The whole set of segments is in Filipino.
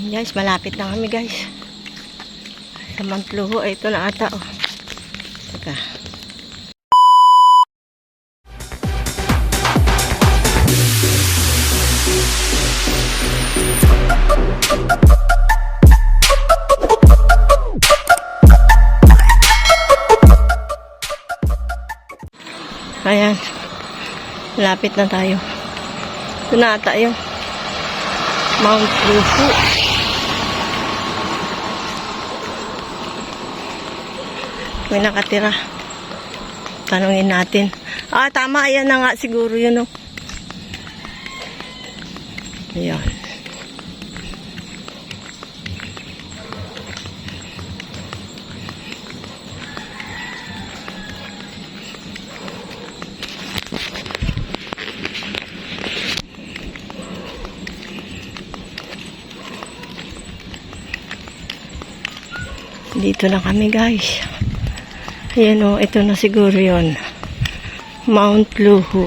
Guys, malapit na kami guys. Sa Mantluho, ito na ata oh. Teka. Ayan. Malapit na tayo. Ito na ata yung Mount Lufu. May nakatira. Tanungin natin. Ah, tama. Ayan na nga siguro yun, oh. Ayan. Dito na kami, guys. Ayan, oh. Ito na siguro yon Mount Luhu.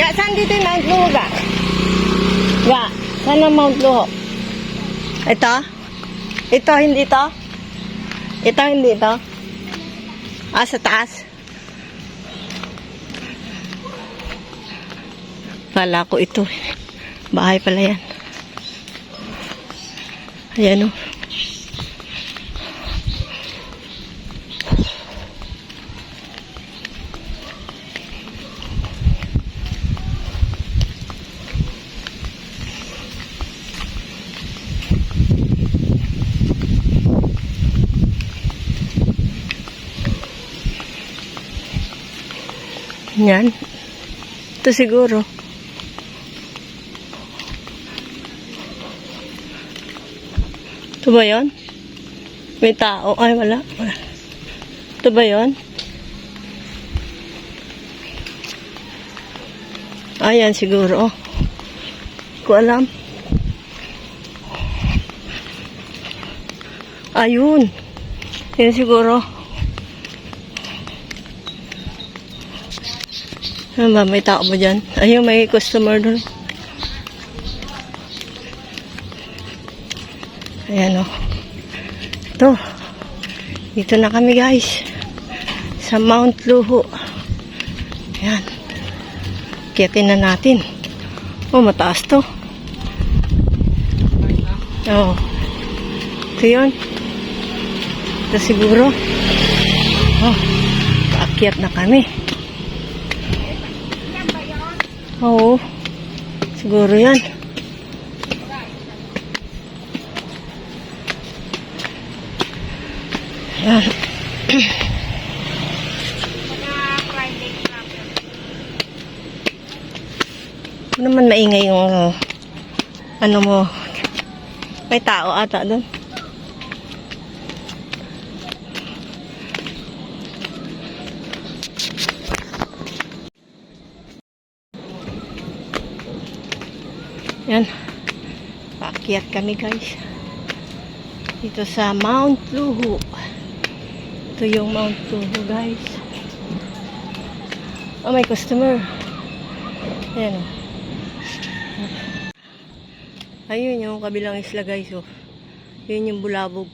Ga, saan dito yung Mount Luho, ga? Ga, saan ang Mount Luho? Ito? Ito, hindi ito? Ito, hindi ito? Ah, sa taas? Kala ko ito. Bahay pala yan. Ayan o. Yan. Ito siguro. Ito ba yun? May tao. Ay, wala. Wala. Ito ba yun? Ayan, siguro. Oh. Ko alam. Ayun. Yan siguro. Ano ba, may tao ba dyan? Ayun, may customer doon. Ayan o. Ito. Dito na kami guys. Sa Mount Luho. Ayan. Kiyatin na natin. Oh, mataas to. Oh. Ito yun. Ito siguro. Oh. Paakyat na kami. Oo. Siguro yan. Yan. Ano naman maingay yung uh, ano mo. May tao ata doon. Yan. Paakyat kami guys. Dito sa Mount Luhu. Ito yung Mount Luhu guys. Oh, may customer. Ayan o. Ayun yung kabilang isla guys oh. Yun yung bulabog.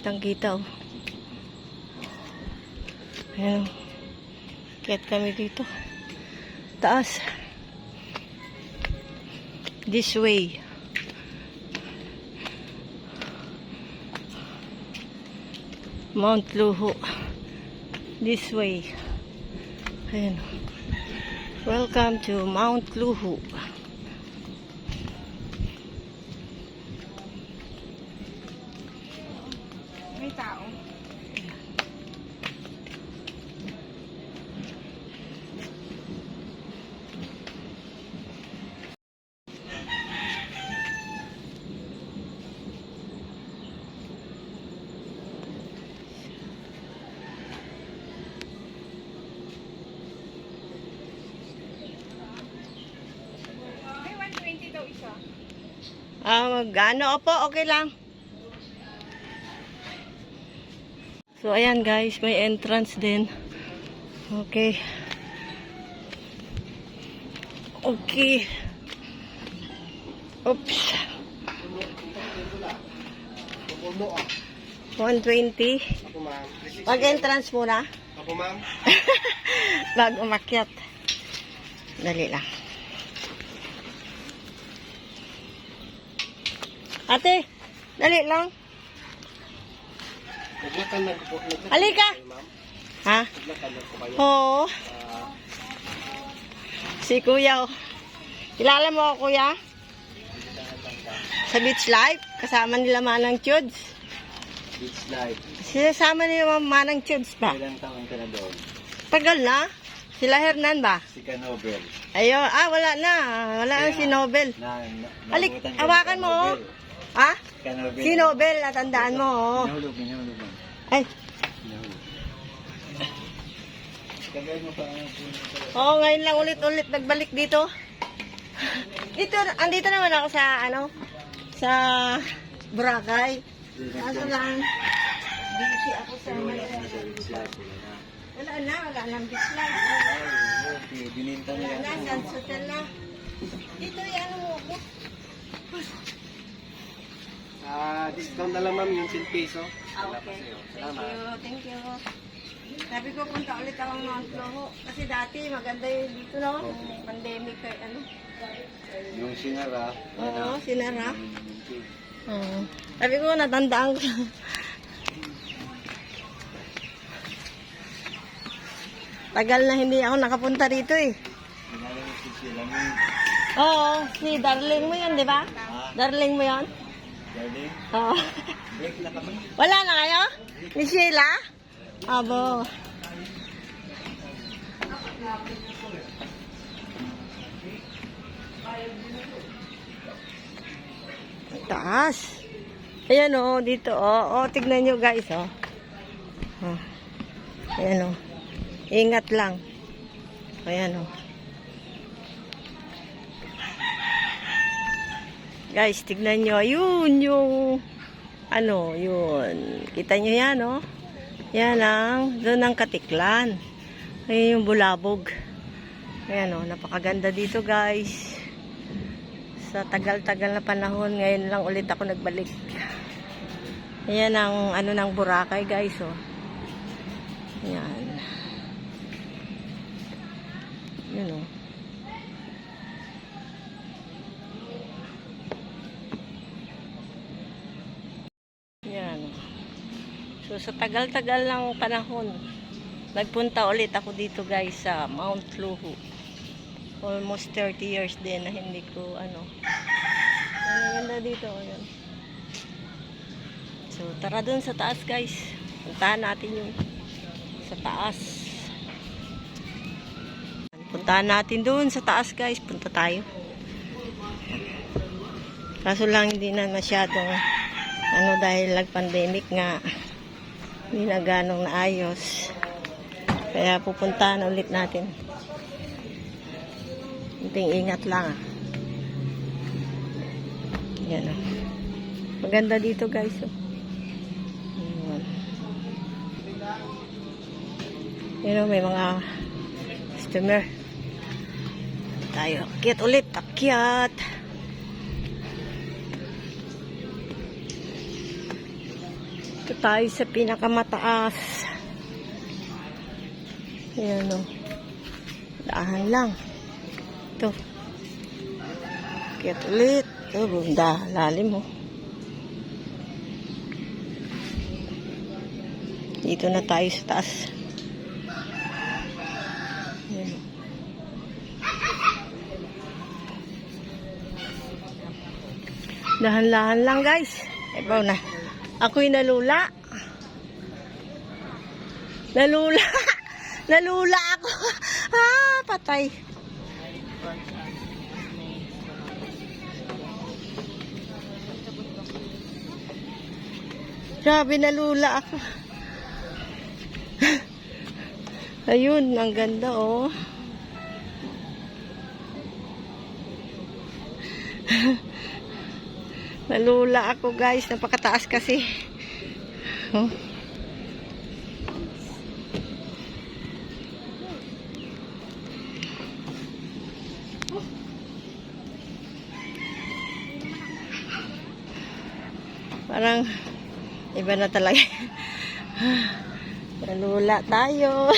Tangkita oh. Ayan oh. Kiyat kami dito. Taas. This way. Mount Luho. This way. Ayan. Welcome to Mount Luho. Mag, ano, opo, okay lang. So, ayan guys, may entrance din. Okay. Okay. Oops. 120. Ako ma'am. Mag-entrance muna. Ako ma'am. Bago umakyat. Dali lang. Ate, dali lang. Halika. Ha? Oo. Ah, Si kuya. oh. Kilala mo ako, kuya? Sa Beach Life. Kasama nila Manang Chuds. beach life. Sinasama nila Manang Chuds ba? Ilang taon ka na doon? Tagal na. Sila Hernan ba? Si Canobel. Ayun. Ah, wala na. Wala na si Nobel. Na, na, Alik, hawakan mo. oh. Ha? Si Nobel, natandaan mo. oh. Minahulog ma'am. Ay, ko. Oo, ngayon lang ulit-ulit nagbalik dito. Dito, andito naman ako sa, ano, sa Boracay. Kaso lang, busy ako sa. Sa wala na. Wala na, wala nang. Bininta Wala na, Sans Hotel na. Dito, yan mo. Ah, discount na lang ma'am yung 10 peso. Ah, Wala pa okay. sa'yo. Thank Salamat. you, thank you. Sabi ko, punta ulit ako ng Mount Loho. Kasi dati, maganda yung dito, no? Yung Pandemic, kay ano. Yung sinara. Oo, sinara. Yung Oo. Sabi ko, natandaan ko. Tagal na hindi ako nakapunta dito eh. Mo. Oo, si darling mo yun, di ba? Darling mo yun? Darling, Oo. Wala na kayo? Ni Sheila? Abo. Taas. Ayan o, dito o. O, tignan nyo guys o. Oh. Ayan o. Ingat lang. Ayan o. Guys, tignan nyo. Ayun yung ano, yun. Kita nyo yan, oh. Yan ang, doon ang katiklan. Ayun yung bulabog. Ayan, oh, napakaganda dito, guys. Sa tagal-tagal na panahon, ngayon lang ulit ako nagbalik. Ayan ang, ano ng Boracay, guys, oh. Ayan. Yun, oh. So, sa tagal-tagal lang panahon, nagpunta ulit ako dito guys sa Mount Luhu. Almost 30 years din na hindi ko ano. Ang ganda dito. Ayan. So, tara dun sa taas guys. Puntahan natin yung sa taas. Puntahan natin dun sa taas guys. Punta tayo. Kaso lang hindi na masyadong ano dahil nag-pandemic nga hindi na ganong naayos. Kaya pupuntahan ulit natin. Kunting ingat lang ah. Yan ah. Maganda dito guys oh. Ayan. Yan oh, may mga customer. Tayo, akyat ulit, akyat. Tayo sa pinakamataas. Ayan o. Daahan lang. Ito. Kaya ulit. Ito, bunda. Lalim o. Dito na tayo sa taas. Ayan. Dahan-lahan lang guys. Ibaw na. Ako'y nalula. Nalula. nalula ako. ah, patay. Grabe, nalula ako. Ayun, ang ganda oh. Nalula ako guys. Napakataas kasi. Oh. Parang iba na talaga. Nalula tayo.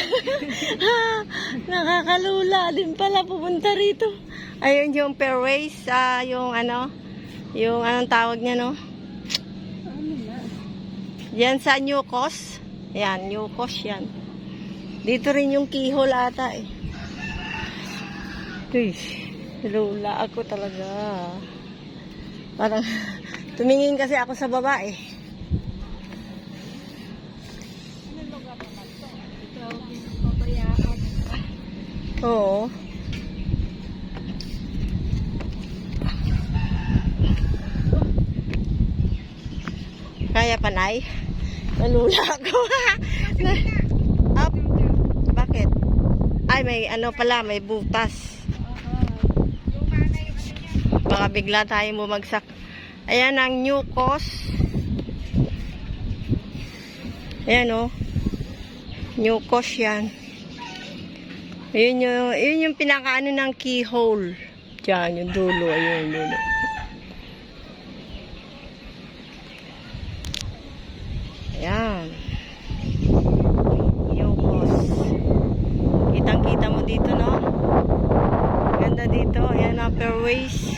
Nakakalula din pala pupunta rito. Ayun yung fairways, ah, yung ano, yung anong tawag niya no? Yan sa New Coast. Yan, New Coast yan. Dito rin yung keyhole ata eh. Uy, lula ako talaga. Parang tumingin kasi ako sa baba eh. Oo. Kaya panay? Nalula ako. Up. Bakit? Ay, may ano pala, may butas. Baka bigla tayo bumagsak. Ayan ang new cost. Ayan o. Oh. New cost yan. Yun yung, yun yung pinakaano ng keyhole. Diyan, yung dulo. Ayun, dulo. Ayan. Cost. Kitang-kita mo dito, no? Ganda dito. Ayan, upper waist.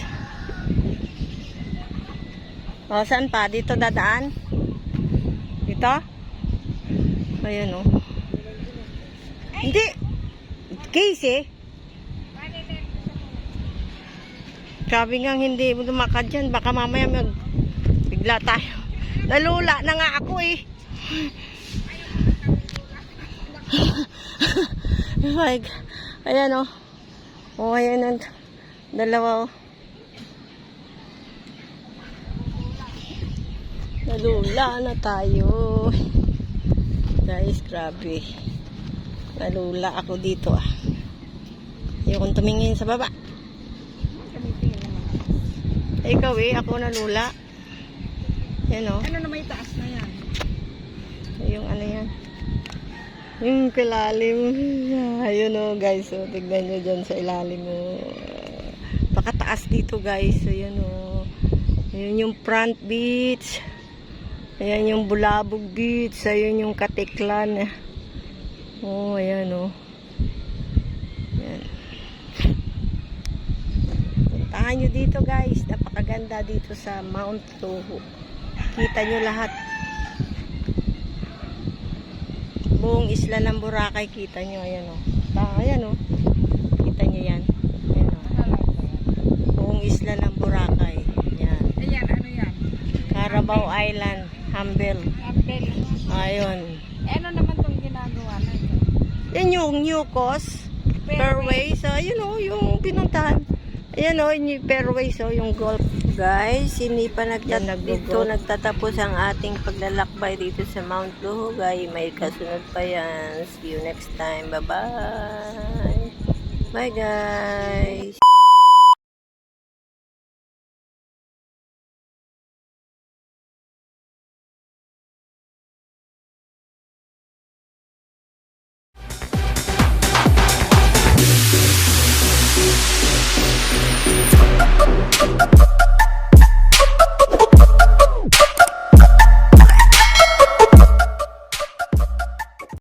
O, saan pa? Dito dadaan? Dito? Ayan, o. Hindi. Casey. Sabi nga hindi mo dumakad dyan. Baka mamaya mag bigla tayo. Nalula na nga ako eh. like, ayan o. Oh. oh, ayan ang dalawa o. Nalula na tayo. Guys, grabe. Nalula ako dito ah. Ayokong tumingin sa baba. Ikaw eh, ako nalula. Yan oh. Ano na may taas na yan? Yung ano yan. Yung kalalim. Ayun oh guys. Oh, tignan nyo dyan sa ilalim mo. Pakataas dito guys. Ayun oh. Ayun yung front beach. Ayan yung Bulabog beach. Ayun yung Katiklan. Oh, ayan oh. Ayan. Puntahan nyo dito guys. Napakaganda dito sa Mount Toho. Kita nyo lahat. Buong isla ng Boracay kita nyo. Ayan o. Oh. Ayan o. Oh. Kita nyo yan. Ayan o. Buong isla ng Boracay. Yan. Ayan, ano yan? Carabao Island. Humble. Apple. Ayun. Eh, ano naman itong ginagawa na ito? Yan yung new coast. Fairway. So, ayun o. Yung pinuntahan. Ayan o. Yung fairway. So, yung golf. Guys, hindi pa nagtat dito nagtatapos ang ating paglalakbay dito sa Mount Luhugay. May kasunod pa yan. See you next time. Bye-bye. Bye, guys.